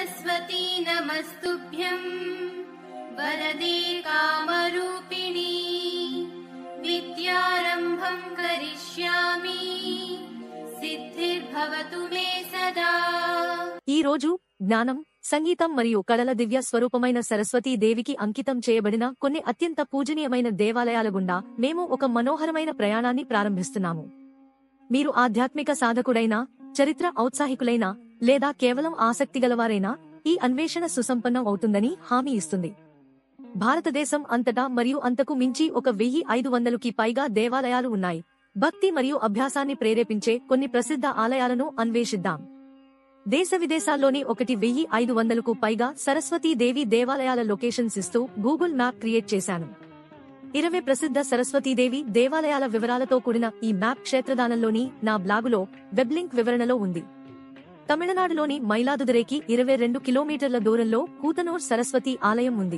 सरस्वती नमस्तुभ्यम् वरदे कामरूपिणी विद्यारम्भम् करिष्यामि सिद्धिर्भवतु मे सदा ఈ రోజు జ్ఞానం సంగీతం మరియు కళల దివ్య స్వరూపమైన సరస్వతీ దేవికి అంకితం చేయబడిన కొన్ని అత్యంత పూజనీయమైన దేవాలయాల గుండా మేము ఒక మనోహరమైన ప్రయాణాన్ని ప్రారంభిస్తున్నాము మీరు ఆధ్యాత్మిక సాధకుడైనా చరిత్ర ఔత్సాహికులైనా లేదా కేవలం ఆసక్తిగలవారైనా ఈ అన్వేషణ సుసంపన్నం అవుతుందని హామీ ఇస్తుంది. భారతదేశం అంతటా మరియు అంతకు మించి ఒక వెయ్యి ఐదు వందలుకి పైగా దేవాలయాలు ఉన్నాయి. భక్తి మరియు అభ్యాసాన్ని ప్రేరేపించే కొన్ని ప్రసిద్ధ ఆలయాలను అన్వేషిద్దాం. దేశ విదేశాల్లోని ఒకటి వెయ్యి ఐదు వందలకు పైగా సరస్వతీ దేవి దేవాలయాల లొకేషన్స్ ఇస్తూ గూగుల్ మ్యాప్ క్రియేట్ చేశాను. ఇరవై ప్రసిద్ధ సరస్వతీదేవి దేవాలయాల వివరాలతో కూడిన ఈ మ్యాప్ క్షేత్రదానంలోని నా బ్లాగులో వెబ్లింక్ వివరణలో ఉంది. తమిళనాడులోని మైలాదుదురైకి ఇరవై రెండు కిలోమీటర్ల దూరంలో కూతనూర్ సరస్వతి ఆలయం ఉంది.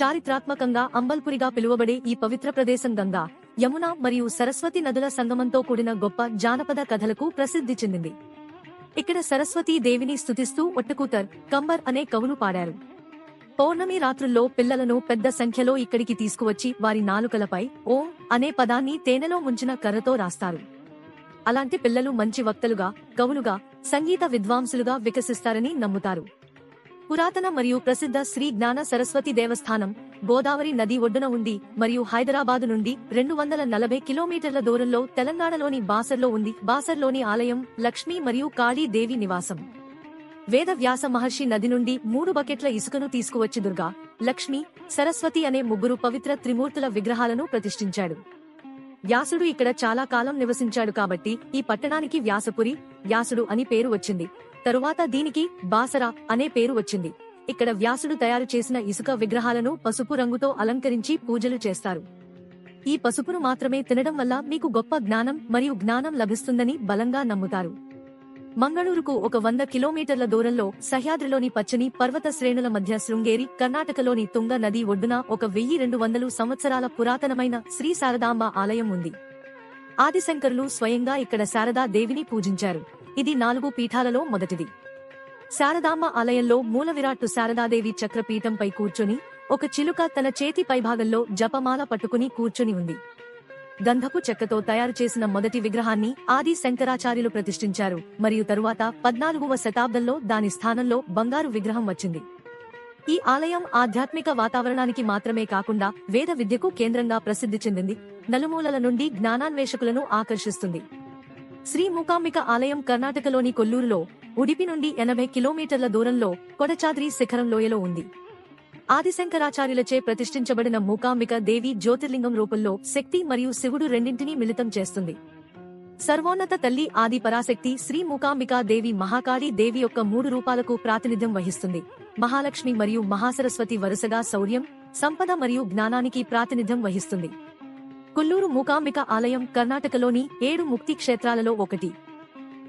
చారిత్రాత్మకంగా అంబల్పురిగా పిలువబడే ఈ పవిత్ర ప్రదేశం గంగా యమున మరియు సరస్వతి నదుల సంగమంతో కూడిన గొప్ప జానపద కథలకు ప్రసిద్ధి చెందింది. ఇక్కడ సరస్వతీ దేవిని స్థుతిస్తూ ఒట్టకూతర్ కంబర్ అనే కవులు పాడారు. పౌర్ణమి రాత్రుల్లో పిల్లలను పెద్ద సంఖ్యలో ఇక్కడికి తీసుకువచ్చి వారి నాలుకలపై ఓం అనే పదాన్ని తేనెలో ముంచిన కర్రతో రాస్తారు. అలాంటి పిల్లలు మంచి వక్తలుగా కవులుగా సంగీత విద్వాంసులుగా వికసిస్తారని నమ్ముతారు. పురాతన మరియు ప్రసిద్ధ శ్రీ జ్ఞాన సరస్వతి దేవస్థానం గోదావరి నది ఒడ్డున ఉంది మరియు హైదరాబాదు నుండి రెండు వందల నలభై కిలోమీటర్ల దూరంలో తెలంగాణలోని బాసర్లో ఉంది. బాసర్లోని ఆలయం లక్ష్మీ మరియు కాళీదేవి నివాసం. వేద వ్యాస మహర్షి నది నుండి మూడు బకెట్ల ఇసుకను తీసుకువచ్చి దుర్గా లక్ష్మి సరస్వతి అనే ముగ్గురు పవిత్ర త్రిమూర్తుల విగ్రహాలను ప్రతిష్ఠించాడు. వ్యాసుడు ఇక్కడ చాలా కాలం నివసించాడు కాబట్టి ఈ పట్టణానికి వ్యాసపురి వ్యాసుడు అని పేరు వచ్చింది. తరువాత దీనికి బాసర అనే పేరు వచ్చింది. ఇక్కడ వ్యాసుడు తయారు చేసిన ఇసుక విగ్రహాలను పసుపు రంగుతో అలంకరించి పూజలు చేస్తారు. ఈ పసుపును మాత్రమే తినడం వల్ల మీకు గొప్ప జ్ఞానం మరియు జ్ఞానం లభిస్తుందని బలంగా నమ్ముతారు. మంగళూరుకు ఒక వంద కిలోమీటర్ల దూరంలో సహ్యాద్రిలోని పచ్చని పర్వత శ్రేణుల మధ్య శృంగేరి కర్ణాటకలోని తుంగ నది ఒడ్డున ఒక వెయ్యి రెండు వందలు సంవత్సరాల పురాతనమైన శ్రీ శారదాంబ ఆలయం ఉంది. ఆదిశంకరులు స్వయంగా ఇక్కడ శారదా దేవిని పూజించారు. ఇది నాలుగు పీఠాలలో మొదటిది. శారదాంబ ఆలయంలో మూల విరాట్టు శారదాదేవి చక్రపీఠంపై కూర్చొని ఒక చిలుక తన చేతి పైభాగంలో జపమాల పట్టుకుని కూర్చొని ఉంది. గంధపు చెక్కతో తయారు చేసిన మొదటి విగ్రహాన్ని ఆది శంకరాచార్యులు ప్రతిష్ఠించారు. మరియు తరువాత పద్నాలుగవ శతాబ్దంలో దాని స్థానంలో బంగారు విగ్రహం వచ్చింది. ఈ ఆలయం ఆధ్యాత్మిక వాతావరణానికి మాత్రమే కాకుండా వేద విద్యకు కేంద్రంగా ప్రసిద్ధి చెందింది. నలుమూలల నుండి జ్ఞానాన్వేషకులను ఆకర్షిస్తుంది. శ్రీ మూకాంబిక ఆలయం కర్ణాటకలోని కొల్లూరులో ఉడిపి నుండి ఎనభై కిలోమీటర్ల దూరంలో కొడచాద్రి శిఖరం లోయలో ఉంది. ఆదిశంకరాచార్యులచే ప్రతిష్ఠించబడిన మూకాంబిక దేవి జ్యోతిర్లింగం రూపంలో శక్తి మరియు శివుడు రెండింటినీ మిళితం చేస్తుంది. సర్వోన్నత తల్లి ఆది పరాశక్తి శ్రీ మూకాంబికా దేవి మహాకాళి దేవి యొక్క మూడు రూపాలకు ప్రాతినిధ్యం వహిస్తుంది. మహాలక్ష్మి మరియు మహాసరస్వతి వరుసగా శౌర్యం సంపద మరియు జ్ఞానానికి ప్రాతినిధ్యం వహిస్తుంది. కుల్లూరు మూకాంబిక ఆలయం కర్ణాటకలోని ఏడు ముక్తి క్షేత్రాలలో ఒకటి.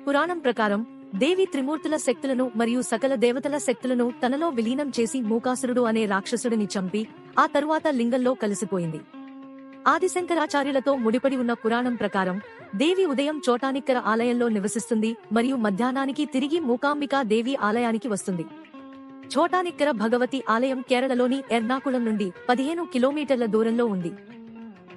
పురాణం ప్రకారం దేవి త్రిమూర్తుల శక్తులను మరియు సకల దేవతల శక్తులను తనలో విలీనం చేసి మూకాసురుడు అనే రాక్షసుడిని చంపి ఆ తరువాత లింగంలో కలిసిపోయింది. ఆదిశంకరాచార్యులతో ముడిపడి ఉన్న పురాణం ప్రకారం దేవి ఉదయం చోటానిక్కర ఆలయంలో నివసిస్తుంది మరియు మధ్యాహ్నానికి తిరిగి మూకాంబికా దేవి ఆలయానికి వస్తుంది. చోటానిక్కర భగవతి ఆలయం కేరళలోని ఎర్నాకుళం నుండి పదిహేను కిలోమీటర్ల దూరంలో ఉంది.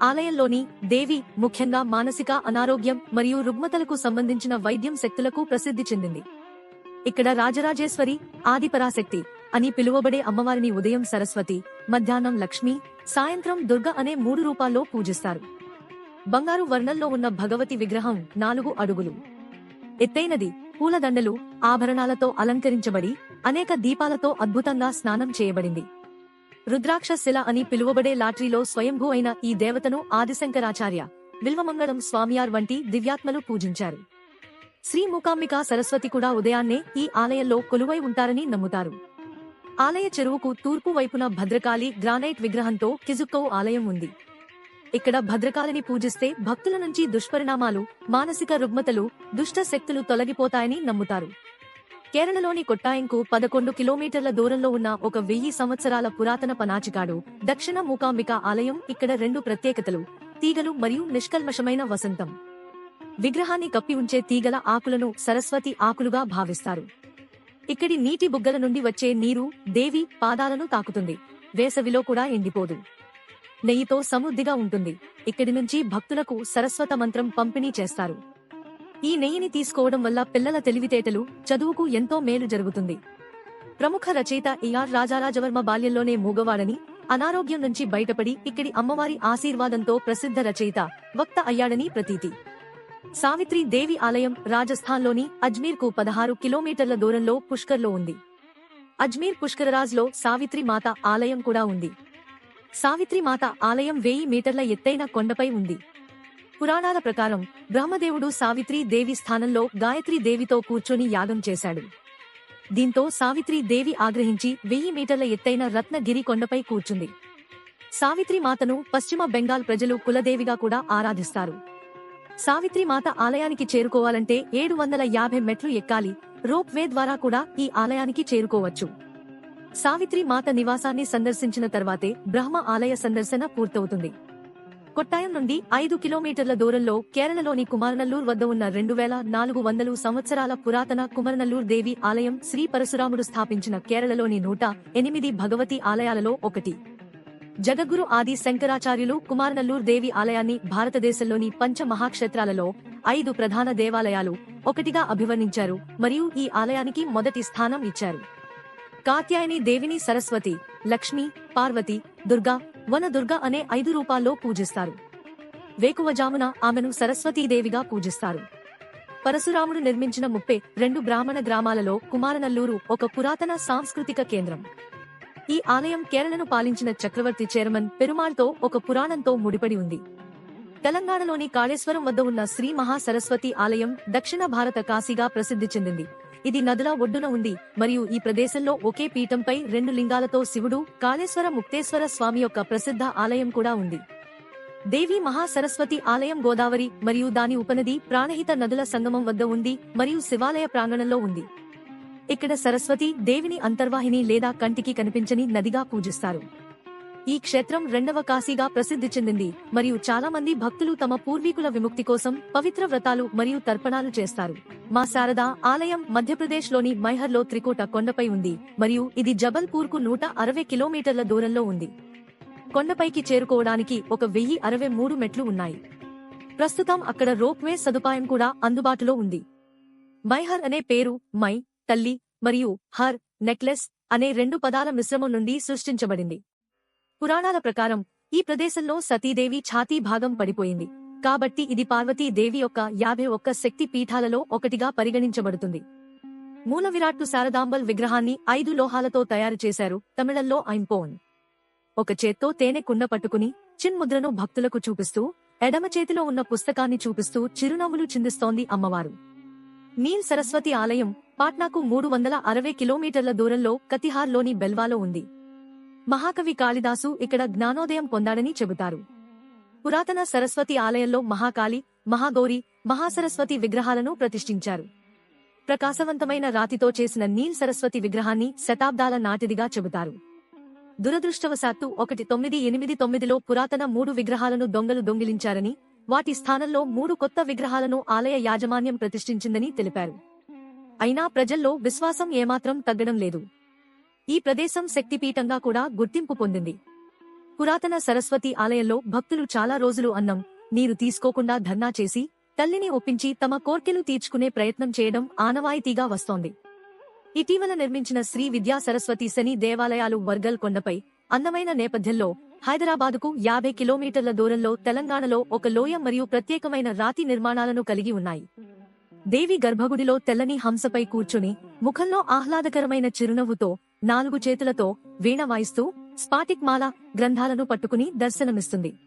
ఆలయంలోని దేవి ముఖ్యంగా మానసిక అనారోగ్యం మరియు రుగ్మతలకు సంబంధించిన వైద్యం శక్తులకు ప్రసిద్ధి చెందింది. ఇక్కడ రాజరాజేశ్వరి ఆదిపరాశక్తి అని పిలువబడే అమ్మవారిని ఉదయం సరస్వతి మధ్యాహ్నం లక్ష్మి సాయంత్రం దుర్గ అనే మూడు రూపాల్లో పూజిస్తారు. బంగారు వర్ణంలో ఉన్న భగవతి విగ్రహం నాలుగు అడుగులు. ఎత్తైనది పూలదండలు ఆభరణాలతో అలంకరించబడి అనేక దీపాలతో అద్భుతంగా స్నానం చేయబడింది. రుద్రాక్ష శిల అని పిలువబడే లాటరీలో స్వయంభూ అయిన ఈ దేవతను ఆదిశంకరాచార్య విల్వమంగళం స్వామియార్ వంటి దివ్యాత్మలు పూజించారు. శ్రీ మూకాంబికా సరస్వతి కూడా ఉదయాన్నే ఈ ఆలయంలో కొలువై ఉంటారని నమ్ముతారు. ఆలయ చెరువుకు తూర్పు వైపున భద్రకాళి గ్రానైట్ విగ్రహంతో కిజుక్కో ఆలయం ఉంది. ఇక్కడ భద్రకాళిని పూజిస్తే భక్తుల నుంచి దుష్పరిణామాలు మానసిక రుగ్మతలు దుష్ట శక్తులు తొలగిపోతాయని నమ్ముతారు. కేరళలోని కొట్టాయంకు పదకొండు కిలోమీటర్ల దూరంలో ఉన్న ఒక వెయ్యి సంవత్సరాల పురాతన పనాచికాడు దక్షిణ మూకాంబిక ఆలయం ఇక్కడ రెండు ప్రత్యేకతలు తీగలు మరియు నిష్కల్మషమైన వసంతం. విగ్రహాన్ని కప్పి ఉంచే తీగల ఆకులను సరస్వతి ఆకులుగా భావిస్తారు. ఇక్కడి నీటి బుగ్గల నుండి వచ్చే నీరు దేవి పాదాలను తాకుతుంది వేసవిలో కూడా ఎండిపోదు. నెయ్యితో సమృద్ధిగా ఉంటుంది. ఇక్కడి నుంచి భక్తులకు సరస్వత మంత్రం పంపిణీ చేస్తారు. ఈ నెయ్యిని తీసుకోవడం వల్ల పిల్లల తెలివితేటలు చదువుకు ఎంతో మేలు జరుగుతుంది. ప్రముఖ రచయిత ఈఆర్ రాజారాజవర్మ బాల్యంలోనే మూగవాడని అనారోగ్యం నుంచి బయటపడి ఇక్కడి అమ్మవారి ఆశీర్వాదంతో ప్రసిద్ధ రచయిత వక్త అయ్యాడని ప్రతీతి. సావిత్రి దేవి ఆలయం రాజస్థాన్లోని అజ్మీర్కు పదహారు కిలోమీటర్ల దూరంలో పుష్కర్లో ఉంది. అజ్మీర్ పుష్కరరాజ్లో సావిత్రి మాత ఆలయం కూడా ఉంది. సావిత్రి మాత ఆలయం వెయ్యి మీటర్ల ఎత్తైన కొండపై ఉంది. పురాణాల ప్రకారం బ్రహ్మదేవుడు సావిత్రి దేవి స్థానంలో గాయత్రి దేవితో కూర్చొని యాగం చేశాడు. దీంతో సావిత్రి దేవి ఆగ్రహించి వెయ్యి మీటర్ల ఎత్తైన రత్నగిరి కొండపై కూర్చుంది. సావిత్రి మాతను పశ్చిమ బెంగాల్ ప్రజలు కులదేవిగా కూడా ఆరాధిస్తారు. సావిత్రి మాత ఆలయానికి చేరుకోవాలంటే ఏడు వందల యాభై మెట్లు ఎక్కాలి రోప్ వే ద్వారా కూడా ఈ ఆలయానికి చేరుకోవచ్చు. సావిత్రి మాత నివాసాన్ని సందర్శించిన తర్వాతే బ్రహ్మ ఆలయ సందర్శన పూర్తవుతుంది. కొట్టాయం నుండి ఐదు కిలోమీటర్ల దూరంలో కేరళలోని కుమారనల్లూర్ వద్ద ఉన్న రెండు వేల నాలుగు వందలు సంవత్సరాల పురాతన కుమరనల్లూర్ దేవి ఆలయం శ్రీ పరశురాముడు స్థాపించిన కేరళలోని నూట ఎనిమిది భగవతి ఆలయాలలో ఒకటి. జగద్గురు ఆది శంకరాచార్యులు కుమారనల్లూర్ దేవి ఆలయాన్ని భారతదేశంలోని పంచ మహాక్షేత్రాలలో ఐదు ప్రధాన దేవాలయాలు ఒకటిగా అభివర్ణించారు మరియు ఈ ఆలయానికి మొదటి స్థానం ఇచ్చారు. కాత్యాయని దేవిని సరస్వతి లక్ష్మి పార్వతి దుర్గా వనదుర్గ అనే ఐదు రూపాల్లో పూజిస్తారు. వేకువజామున ఆమెను సరస్వతీదేవిగా పూజిస్తారు. పరశురాముడు నిర్మించిన ముప్పై రెండు బ్రాహ్మణ గ్రామాలలో కుమారనల్లూరు ఒక పురాతన సాంస్కృతిక కేంద్రం. ఈ ఆలయం కేరళను పాలించిన చక్రవర్తి చైర్మన్ పెరుమాళ్తో ఒక పురాణంతో ముడిపడి ఉంది. తెలంగాణలోని కాళేశ్వరం వద్ద ఉన్న శ్రీ మహాసరస్వతి ఆలయం దక్షిణ భారత కాశీగా ప్రసిద్ధి చెందింది. ఇది నదుల ఒడ్డున ఉంది. మరియు ఈ ప్రదేశంలో ఒకే పీఠంపై రెండు లింగాలతో శివుడు కాళేశ్వర ముక్తేశ్వర స్వామి యొక్క ప్రసిద్ధ ఆలయం కూడా ఉంది. దేవి మహాసరస్వతి ఆలయం గోదావరి మరియు దాని ఉపనది ప్రాణహిత నదుల సంగమం వద్ద ఉంది మరియు శివాలయ ప్రాంగణంలో ఉంది. ఇక్కడ సరస్వతి దేవిని అంతర్వాహిని లేదా కంటికి కనిపించని నదిగా పూజిస్తారు. ఈ క్షేత్రం రెండవ కాశీగా ప్రసిద్ధి చెందింది మరియు చాలా మంది భక్తులు తమ పూర్వీకుల విముక్తి కోసం పవిత్ర వ్రతాలు మరియు తర్పణాలు చేస్తారు. మా శారద ఆలయం మధ్యప్రదేశ్లోని మైహర్లో త్రికోట కొండపై ఉంది మరియు ఇది జబల్పూర్కు నూట అరవై కిలోమీటర్ల దూరంలో ఉంది. కొండపైకి చేరుకోవడానికి ఒక వెయ్యి అరవై మూడు మెట్లు ఉన్నాయి. ప్రస్తుతం అక్కడ రోప్వే సదుపాయం కూడా అందుబాటులో ఉంది. మైహర్ అనే పేరు మై తల్లి మరియు హర్ నెక్లెస్ అనే రెండు పదాల మిశ్రమం నుండి సృష్టించబడింది. పురాణాల ప్రకారం ఈ ప్రదేశంలో సతీదేవి ఛాతీ భాగం పడిపోయింది. కాబట్టి ఇది పార్వతీదేవి యొక్క యాభై ఒక్క శక్తి పీఠాలలో ఒకటిగా పరిగణించబడుతుంది. మూల విరాట్టు శారదాంబల్ విగ్రహాన్ని ఐదు లోహాలతో తయారు చేశారు తమిళంలో ఐంపోన్ ఒక చేత్తో తేనె కుండ పట్టుకుని చిన్ముద్రను భక్తులకు చూపిస్తూ ఎడమ చేతిలో ఉన్న పుస్తకాన్ని చూపిస్తూ చిరునవ్వులు చిందిస్తోంది అమ్మవారు. నీల్ సరస్వతి ఆలయం పాట్నాకు మూడు వందల అరవై కిలోమీటర్ల దూరంలో కతిహార్లోని బెల్వాలో ఉంది. మహాకవి కాళిదాసు ఇక్కడ జ్ఞానోదయం పొందాడని చెబుతారు. పురాతన సరస్వతి ఆలయంలో మహాకాళి మహాగౌరి మహాసరస్వతి విగ్రహాలను ప్రతిష్ఠించారు. ప్రకాశవంతమైన రాతితో చేసిన నీల్ సరస్వతి విగ్రహాన్ని శతాబ్దాల నాటిదిగా చెబుతారు. దురదృష్టవశాత్తు ఒకటి తొమ్మిది ఎనిమిది తొమ్మిదిలో పురాతన మూడు విగ్రహాలను దొంగలు దొంగిలించారని వాటి స్థానంలో మూడు కొత్త విగ్రహాలను ఆలయ యాజమాన్యం ప్రతిష్ఠించిందని తెలిపారు. అయినా ప్రజల్లో విశ్వాసం ఏమాత్రం తగ్గడం లేదు. ఈ ప్రదేశం శక్తిపీఠంగా కూడా గుర్తింపు పొందింది. పురాతన సరస్వతి ఆలయంలో భక్తులు చాలా రోజులు అన్నం నీరు తీసుకోకుండా ధర్నా చేసి తల్లిని ఒప్పించి తమ కోర్కెలు తీర్చుకునే ప్రయత్నం చేయడం ఆనవాయితీగా వస్తోంది. ఇటీవల నిర్మించిన శ్రీ విద్యా సరస్వతి శని దేవాలయాలు వర్గల్ కొండపై అందమైన నేపథ్యంలో హైదరాబాదుకు యాభై కిలోమీటర్ల దూరంలో తెలంగాణలో ఒక లోయ మరియు ప్రత్యేకమైన రాతి నిర్మాణాలను కలిగి ఉన్నాయి. దేవి గర్భగుడిలో తెల్లని హంసపై కూర్చుని ముఖంలో ఆహ్లాదకరమైన చిరునవ్వుతో నాలుగు చేతులతో వీణ వాయిస్తూ స్పాటిక్ మాల గ్రంథాలను పట్టుకుని దర్శనమిస్తుంది.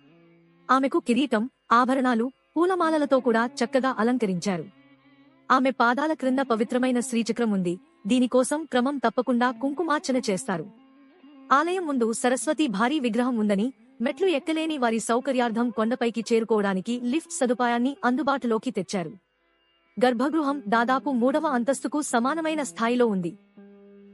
ఆమెకు కిరీటం ఆభరణాలు పూలమాలలతో కూడా చక్కగా అలంకరించారు. ఆమె పాదాల క్రింద పవిత్రమైన శ్రీచక్రం ఉంది. దీనికోసం క్రమం తప్పకుండా కుంకుమార్చన చేస్తారు. ఆలయం ముందు సరస్వతి భారీ విగ్రహం ఉందని మెట్లు ఎక్కలేని వారి సౌకర్యార్థం కొండపైకి చేరుకోవడానికి లిఫ్ట్ సదుపాయాన్ని అందుబాటులోకి తెచ్చారు. గర్భగృహం దాదాపు మూడవ అంతస్తుకు సమానమైన స్థాయిలో ఉంది.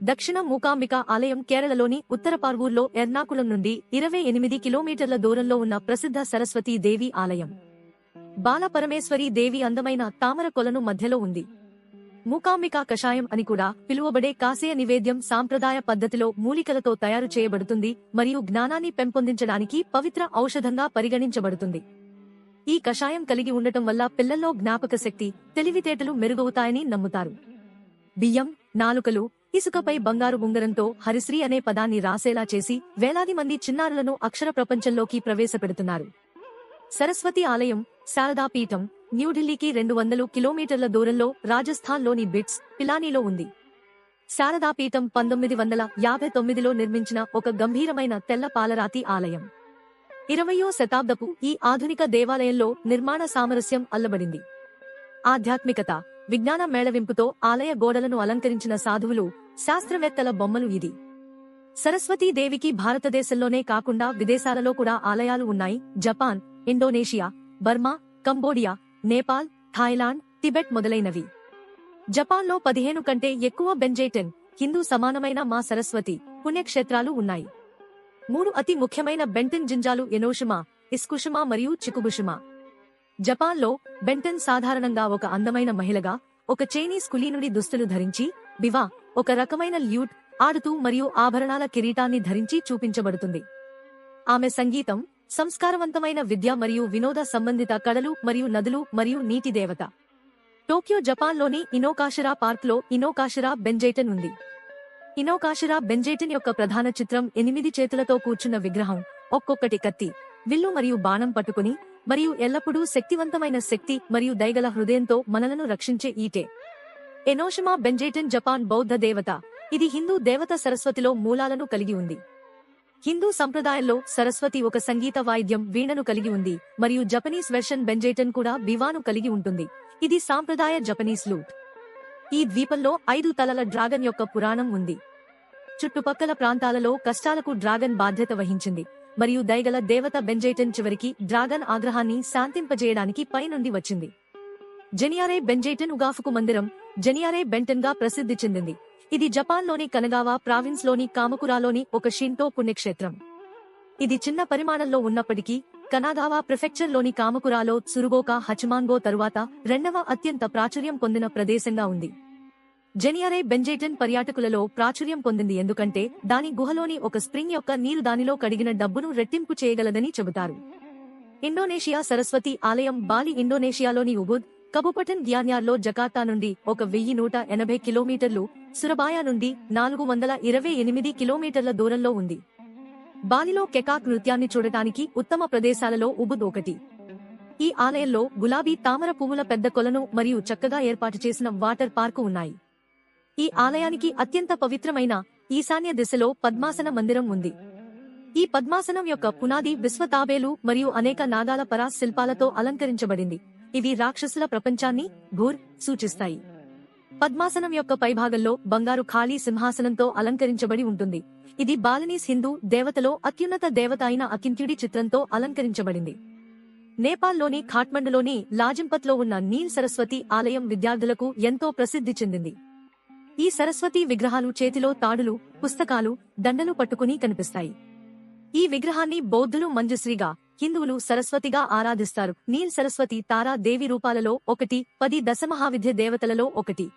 దక్షిణ మూకాంబిక ఆలయం కేరళలోని ఉత్తర పార్వూర్లో ఎర్నాకుళం నుండి ఇరవై ఎనిమిది కిలోమీటర్ల దూరంలో ఉన్న ప్రసిద్ధ సరస్వతీ దేవి ఆలయం. బాలపరమేశ్వరి దేవి అందమైన తామర కొలను మధ్యలో ఉంది. మూకాంబికా కషాయం అని కూడా పిలువబడే కాసేయ నివేద్యం సాంప్రదాయ పద్ధతిలో మూలికలతో తయారు చేయబడుతుంది మరియు జ్ఞానాన్ని పెంపొందించడానికి పవిత్ర ఔషధంగా పరిగణించబడుతుంది. ఈ కషాయం కలిగి ఉండటం వల్ల పిల్లల్లో జ్ఞాపక శక్తి తెలివితేటలు మెరుగవుతాయని నమ్ముతారు. బియ్యం నాలుకలు ఇసుకపై బంగారు ఉంగరంతో హరిశ్రీ అనే పదాన్ని రాసేలా చేసి వేలాది మంది చిన్నారులను అక్షర ప్రపంచంలోకి ప్రవేశపెడుతున్నారు. సరస్వతి ఆలయం శారదా పీఠం న్యూఢిల్లీకి రెండు వందలు కిలోమీటర్ల దూరంలో రాజస్థాన్లోని బిట్స్ పిలానీలో ఉంది. శారదా పీఠం పంతొమ్మిది వందల యాభై తొమ్మిదిలో నిర్మించిన ఒక గంభీరమైన తెల్ల పాలరాతి ఆలయం. ఇరవయో శతాబ్దపు ఈ ఆధునిక దేవాలయంలో నిర్మాణ సామరస్యం అల్లబడింది. ఆధ్యాత్మికత విజ్ఞాన మేళవింపుతో ఆలయ గోడలను అలంకరించిన సాధువులు శాస్త్రవేత్తల బొమ్మలు ఇది. సరస్వతీదేవికి భారతదేశంలోనే కాకుండా విదేశాలలో కూడా ఆలయాలు ఉన్నాయి. Japan Indonesia Burma Cambodia Nepal Thailand Tibet మొదలైనవి. జపాన్లో పదిహేను కంటే ఎక్కువ బెంజైటన్ హిందూ సమానమైన మా సరస్వతి పుణ్యక్షేత్రాలు ఉన్నాయి. మూడు అతి ముఖ్యమైన బెంటన్ జింజాలు ఎనోషుమా ఇస్కుషుమా మరియు చికుబుషుమా జపాన్లో బెంటన్ సాధారణంగా ఒక అందమైన మహిళగా ఒక చైనీస్ కులీనుడి దుస్తులు ధరించి బివా ఒక రకమైన ల్యూట్ ఆడుతూ మరియు ఆభరణాల కిరీటాన్ని ధరించి చూపించబడుతుంది. ఆమె సంగీతం సంస్కారవంతమైన విద్య మరియు వినోద సంబంధిత కళలు మరియు నదులు మరియు నీటి దేవత. టోక్యో జపాన్లోని ఇనోకాషిరా పార్క్లో ఇనోకాషిరా బెంజైటన్ ఉంది. ఇనోకాషిరా బెంజైటన్ యొక్క ప్రధాన చిత్రం ఎనిమిది చేతులతో కూర్చున్న విగ్రహం ఒక్కొక్కటి కత్తి విల్లు మరియు బాణం పట్టుకుని మరియు ఎల్లప్పుడూ శక్తివంతమైన శక్తి మరియు దయగల హృదయంతో మనలను రక్షించే ఈటే. ఎనోషిమా బెంజేటన్ జపాన్ బౌద్ధ దేవత. ఇది హిందూ దేవత సరస్వతిలో మూలాలను కలిగి ఉంది. హిందూ సంప్రదాయంలో సరస్వతి ఒక సంగీత వాయిద్యం వీణను కలిగి ఉంది మరియు జపనీస్ వెర్షన్ బెంజైటన్ కూడా బివాను కలిగి ఉంటుంది. ఇది సాంప్రదాయ జపనీస్ లూట్. ఈ ద్వీపంలో ఐదు తలల డ్రాగన్ యొక్క పురాణం ఉంది. చుట్టుపక్కల ప్రాంతాలలో కష్టాలకు డ్రాగన్ బాధ్యత వహించింది. మరియు దయగల దేవత బెంజైటన్ చివరికి డ్రాగన్ ఆగ్రహాన్ని శాంతింపజేయడానికి పైనుండి వచ్చింది. జెనియారే బెంజైటన్ ఉగాఫుకు మందిరం జెనియారే బెంటన్గా ప్రసిద్ధి చెందింది. ఇది జపాన్లోని కనగావా ప్రావిన్స్లోని కామకురాలోని ఒక షింటో పుణ్యక్షేత్రం. ఇది చిన్న పరిమాణంలో ఉన్నప్పటికీ కనాగావా ప్రిఫెక్చర్లోని కామకురాలో సురుగోకా హచమాంగో తరువాత రెండవ అత్యంత ప్రాచుర్యం పొందిన ప్రదేశంగా ఉంది. జెనియరే బెంజేటన్ పర్యాటకులలో ప్రాచుర్యం పొందింది ఎందుకంటే దాని గుహలోని ఒక స్ప్రింగ్ యొక్క నీరు దానిలో కడిగిన డబ్బును రెట్టింపు చేయగలదని చెబుతారు. ఇండోనేషియా సరస్వతి ఆలయం బాలి ఇండోనేషియాలోని ఉబుద్ కబుపటన్ గ్యాన్యార్లో జకార్తా నుండి ఒక వెయ్యి నూట ఎనభై కిలోమీటర్లు సురబాయా నుండి నాలుగు వందల ఇరవై ఎనిమిది కిలోమీటర్ల దూరంలో ఉంది. బాలిలో కెకాక్ నృత్యాన్ని చూడటానికి ఉత్తమ ప్రదేశాలలో ఉబుద్ ఒకటి. ఈ ఆలయంలో గులాబీ తామర పువ్వుల పెద్ద కొలను మరియు చక్కగా ఏర్పాటు చేసిన వాటర్ పార్కు ఉన్నాయి. ఈ ఆలయానికి అత్యంత పవిత్రమైన ఈశాన్య దిశలో పద్మాసన మందిరం ఉంది. ఈ పద్మాసనం యొక్క పునాది విశ్వతాబేలు మరియు అనేక నాగాల పరా శిల్పాలతో అలంకరించబడింది. ఇవి రాక్షసుల ప్రపంచాన్ని ఘూర్ సూచిస్తాయి. పద్మాసనం యొక్క పైభాగంలో బంగారు ఖాళీ సింహాసనంతో అలంకరించబడి ఉంటుంది. ఇది బాలనీస్ హిందూ దేవతలో అత్యున్నత దేవత అయిన అకింత్యుడి చిత్రంతో అలంకరించబడింది. నేపాల్లోని ఖాట్మండులోని లాజింపత్లో ఉన్న నీల్ సరస్వతి ఆలయం విద్యార్థులకు ఎంతో ప్రసిద్ధి చెందింది. ఈ సరస్వతి విగ్రహాలు చేతిలో తాడులు పుస్తకాలు దండలు పట్టుకుని కనిపిస్తాయి. ఈ విగ్రహాన్ని బౌద్ధులు మంజుశ్రీగా హిందువులు సరస్వతిగా ఆరాధిస్తారు. నీల్ సరస్వతి తారా దేవి రూపాలలో ఒకటి పది దశమహావిద్య దేవతలలో ఒకటి.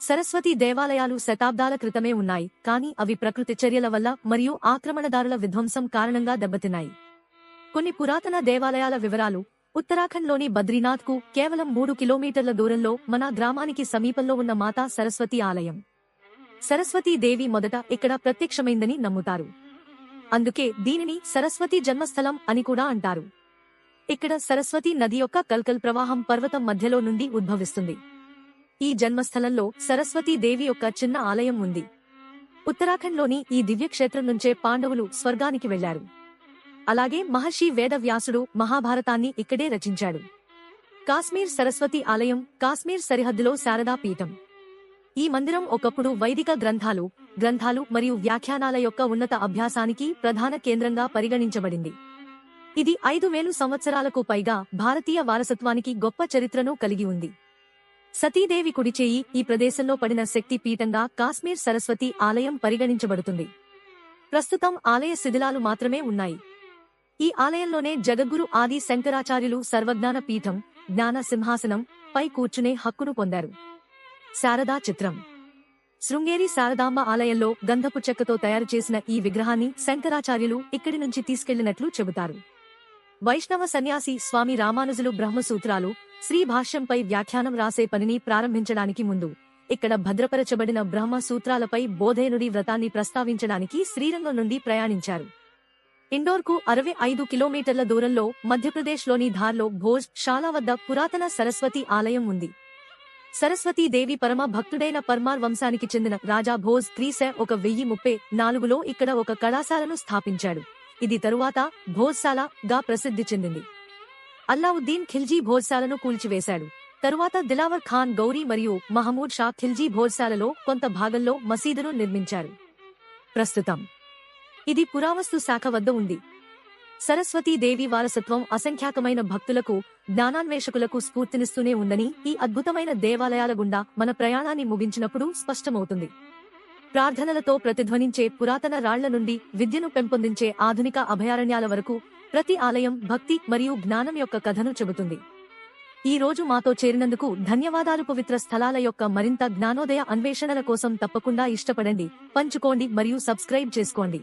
సరస్వతి దేవాలయాలు శతాబ్దాల క్రితమే ఉన్నాయి కానీ అవి ప్రకృతి చర్యల వల్ల మరియు ఆక్రమణదారుల విధ్వంసం కారణంగా దెబ్బతిన్నాయి. కొన్ని పురాతన దేవాలయాల వివరాలు ఉత్తరాఖండ్లోని బద్రీనాథ్కు కేవలం మూడు కిలోమీటర్ల దూరంలో మన గ్రామానికి సమీపంలో ఉన్న మాతా సరస్వతి ఆలయం. సరస్వతీ దేవి మొదట ఇక్కడ ప్రత్యక్షమైందని నమ్ముతారు. అందుకే దీనిని సరస్వతి జన్మస్థలం అని కూడా అంటారు. ఇక్కడ సరస్వతి నది యొక్క కల్కల్ ప్రవాహం పర్వతం మధ్యలో నుండి ఉద్భవిస్తుంది. ఈ జన్మస్థలంలో సరస్వతీ దేవి యొక్క చిన్న ఆలయం ఉంది. ఉత్తరాఖండ్లోని ఈ దివ్యక్షేత్రం నుంచే పాండవులు స్వర్గానికి వెళ్ళారు అలాగే మహర్షి వేదవ్యాసుడు మహాభారతాన్ని ఇక్కడే రచించాడు. కాశ్మీర్ సరస్వతి ఆలయం కాశ్మీర్ సరిహద్దులో శారదా పీఠం. ఈ మందిరం ఒకప్పుడు వైదిక గ్రంథాలు గ్రంథాలు మరియు వ్యాఖ్యానాల యొక్క ఉన్నత అభ్యాసానికి ప్రధాన కేంద్రంగా పరిగణించబడింది. ఇది ఐదు వేలు సంవత్సరాలకు పైగా భారతీయ వారసత్వానికి గొప్ప చరిత్రను కలిగి ఉంది. సతీదేవి కుడిచేయి ఈ ప్రదేశంలో పడిన శక్తి పీఠంగా కాశ్మీర్ సరస్వతి ఆలయం పరిగణించబడుతుంది. ప్రస్తుతం ఆలయ శిథిలాలు మాత్రమే ఉన్నాయి. ఈ ఆలయంలోనే జగద్గురు ఆది శంకరాచార్యులు సర్వజ్ఞాన పీఠం జ్ఞాన సింహాసనం పై కూర్చునే హక్కును పొందారు. శారదా చిత్రం. శృంగేరి శారదాంబ ఆలయంలో గంధపు చెక్కతో తయారు చేసిన ఈ విగ్రహాన్ని శంకరాచార్యులు ఇక్కడి నుంచి తీసుకెళ్ళినట్లు చెబుతారు. వైష్ణవ సన్యాసి స్వామి రామానుజులు బ్రహ్మసూత్రాలు శ్రీ భాష్యంపై వ్యాఖ్యానం రాసే పనిని ప్రారంభించడానికి ముందు ఇక్కడ భద్రపరచబడిన బ్రహ్మ సూత్రాలపై బోధేనుడి వ్రతాన్ని ప్రస్తావించడానికి శ్రీరంగం నుండి ప్రయాణించారు. ఇండోర్కు అరవై ఐదు కిలోమీటర్ల దూరంలో మధ్యప్రదేశ్లోని ధార్లో భోజ్ శాలా వద్ద పురాతన సరస్వతి ఆలయం ఉంది. సరస్వతీదేవి పరమ భక్తుడైన పర్మార్ వంశానికి చెందిన రాజా భోజ్ క్రీస ఒక వెయ్యి ముప్పై నాలుగులో ఇక్కడ ఒక కళాశాలను స్థాపించాడు. ఇది తరువాత భోజ్శాల గా ప్రసిద్ధి చెందింది. అల్లావుద్దీన్ ఖిల్జీ భోజ్శాలను కూల్చివేశాడు. తరువాత దిలావర్ ఖాన్ గౌరీ మరియు మహమూద్ షా ఖిల్జీ భోజ్శాలలో కొంత భాగంలో మసీదును నిర్మించారు. ప్రస్తుతం ఇది పురావస్తు శాఖ వద్ద ఉంది. సరస్వతీదేవి వారసత్వం అసంఖ్యాకమైన భక్తులకు జ్ఞానాన్వేషకులకు స్ఫూర్తినిస్తూనే ఉందని ఈ అద్భుతమైన దేవాలయాల గుండా మన ప్రయాణాన్ని ముగించినప్పుడు స్పష్టమవుతుంది. ప్రార్థనలతో ప్రతిధ్వనించే పురాతన రాళ్ళ నుండి విద్యను పెంపొందించే ఆధునిక అభయారణ్యాల వరకు ప్రతి ఆలయం భక్తి మరియు జ్ఞానం యొక్క కథను చెబుతుంది. ఈ రోజు మాతో చేరినందుకు ధన్యవాదాలు పవిత్ర స్థలాల యొక్క మరింత జ్ఞానోదయ అన్వేషణల కోసం తప్పకుండా ఇష్టపడండి పంచుకోండి మరియు సబ్స్క్రైబ్ చేసుకోండి.